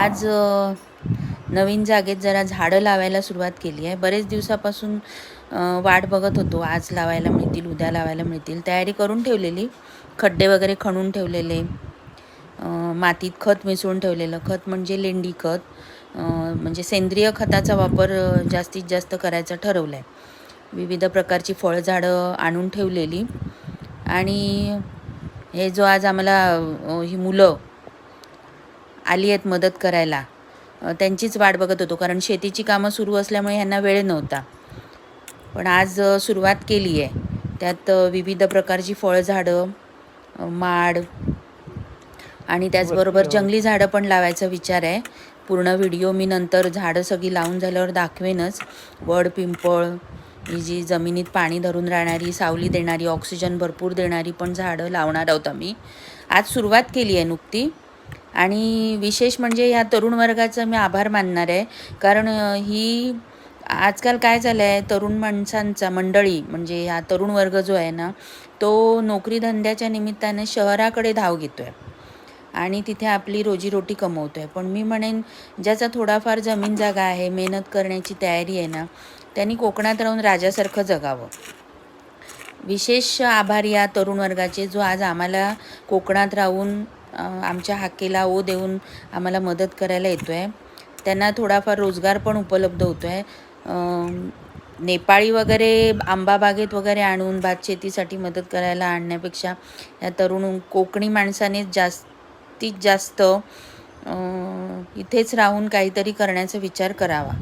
आज नवीन जागेत जरा झाडं लावायला सुरुवात केली आहे. बरेच दिवसापासून वाट बघत होतो. आज लावायला मिळतील उद्या लावायला मिळतील. तयारी करून ठेवलेली. खड्डे वगैरे खणून ठेवलेले. मातीत खत मिसळून ठेवलेलं. खत म्हणजे लेंडी खत. म्हणजे सेंद्रिय खताचा वापर जास्तीत जास्त करायचा ठरवला आहे विविध प्रकारची फळझाडं आणून ठेवलेली. आणि हे जो आज आम्हाला ही मुलं आली आहेत मदत करायला. त्यांचीच वाट बघत होतो कारण शेतीची कामं सुरू असल्यामुळे ह्यांना वेळ नव्हता. पण आज सुरुवात केली आहे. त्यात विविध प्रकारची फळझाडं माड आणि त्याचबरोबर जंगली झाडं पण लावायचा विचार आहे. पूर्ण व्हिडिओ मी नंतर झाडं सगळी लावून झाल्यावर दाखवेनच. वड पिंपळ ही जी जमिनीत पाणी धरून राहणारी सावली देणारी ऑक्सिजन भरपूर देणारी पण झाडं लावणार आहोत आम्ही. आज सुरुवात केली आहे नुकती. आणि विशेष म्हणजे ह्या तरुण वर्गाचं मी आभार मानणार आहे. कारण ही आजकाल काय झालं आहे तरुण माणसांचा मंडळी म्हणजे हा तरुण वर्ग जो आहे ना तो नोकरी धंद्याच्या निमित्ताने शहराकडे धाव घेतो आहे आणि तिथे आपली रोजीरोटी कमवतो आहे पण मी म्हणेन ज्याचा थोडाफार जमीन जागा आहे मेहनत करण्याची तयारी आहे ना त्यांनी कोकणात राहून राजासारखं जगावं. विशेष आभार या तरुण वर्गाचे जो आज आम्हाला कोकणात राहून आमच्या हाकेला ओ देऊन आम्हाला मदत करायला येतो आहे त्यांना थोडाफार रोजगार पण उपलब्ध होतो आहे नेपाळी वगैरे आंबा बागेत वगैरे आणून भात शेतीसाठी मदत करायला आणण्यापेक्षा या तरुण कोकणी माणसाने जास्तीत जास्त इथेच राहून काहीतरी करण्याचा विचार करावा.